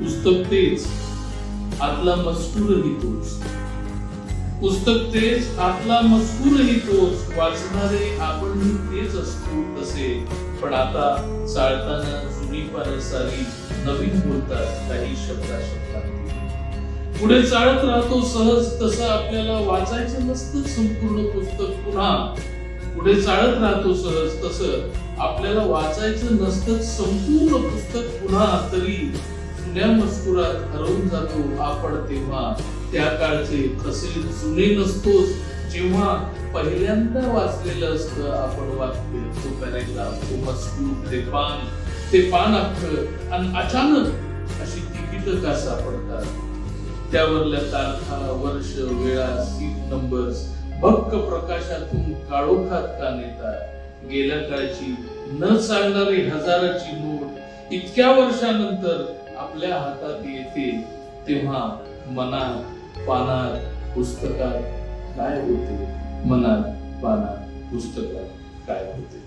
पुस्तक तेच आतला मजकूरही तोच. पुस्तक तेच आतला मजकूरही तोच. वाचणारे आपणही तेच असतो तसे. पण आता चालताना जुनी पानं सारी नवीन बोलतात काही शब्दा शब्दात पुढे चालत राहतो सहज तसं आपल्याला वाचायचं नसतं संपूर्ण पुस्तक पुन्हा. पुढे चालत राहतो सहज तसं आपल्याला वाचायचं नसतं संपूर्ण पुस्तक पुन्हा तरी जुन्या मजकुरात हरवून जातो आपण तेव्हा? त्या काळचे तसे जुने नसतोच. जेव्हा पहिल्यांदा वाचलेलं असतं आपण वाक्य तो पॅरेग्राफ तो मजकूर ते पान ते पान अख्खं. आणि अचानक अशी तिकीट का सापडतात? त्यावरल्या तारखा वर्ष वेळा सीट नंबर्स भक्क प्रकाशातून काळोखात का नेतात? गेल्या काळची न चालणारी हजाराची नोट इतक्या वर्षानंतर आपल्या हातात येते तेव्हा मनात पानात पुस्तकात काय होते? मनात पानात पुस्तकात काय होते?